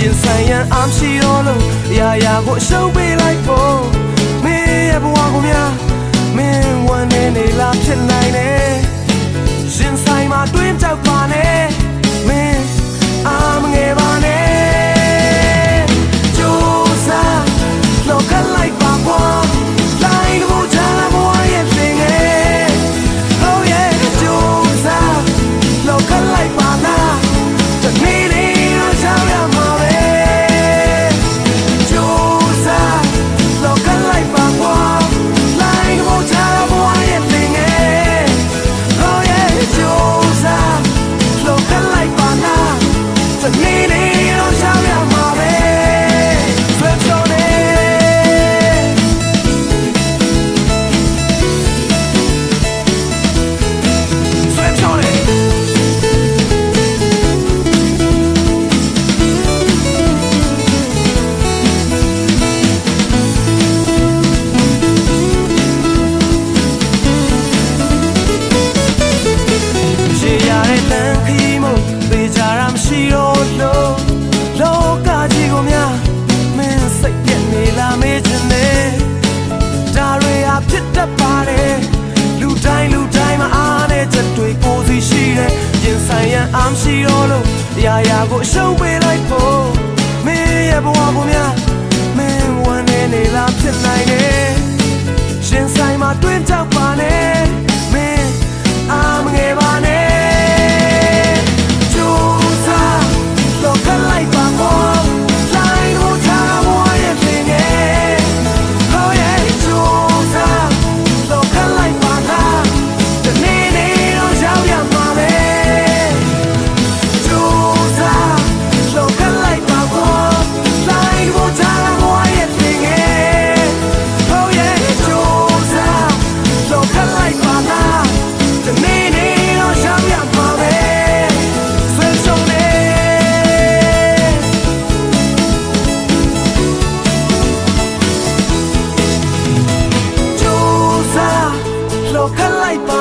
ရင်ဆိုင်ရန်အမရှိရောလို့အရာရာကိုအရှုံးပေးလိုက်ဖို့မင်းရဲ့ဘဝကိုများမင်းဝန်နေနေလားဖြစ်နိုင်တယ် ပ်ပါတယ်လူတိုင်းလူတိုင်းမှာအားနဲ့ချက်တွေကိုစီရှိတယ်ရင်ဆိုင်ရန်အားမရှိတော့လို့အရာရာကိုအရှုံးပေးလိုက်ဖို့မင်းရဲ့ဘဝကိုများမင်းဝန်နေနေလားဖြစ်နိုင်တယ် light.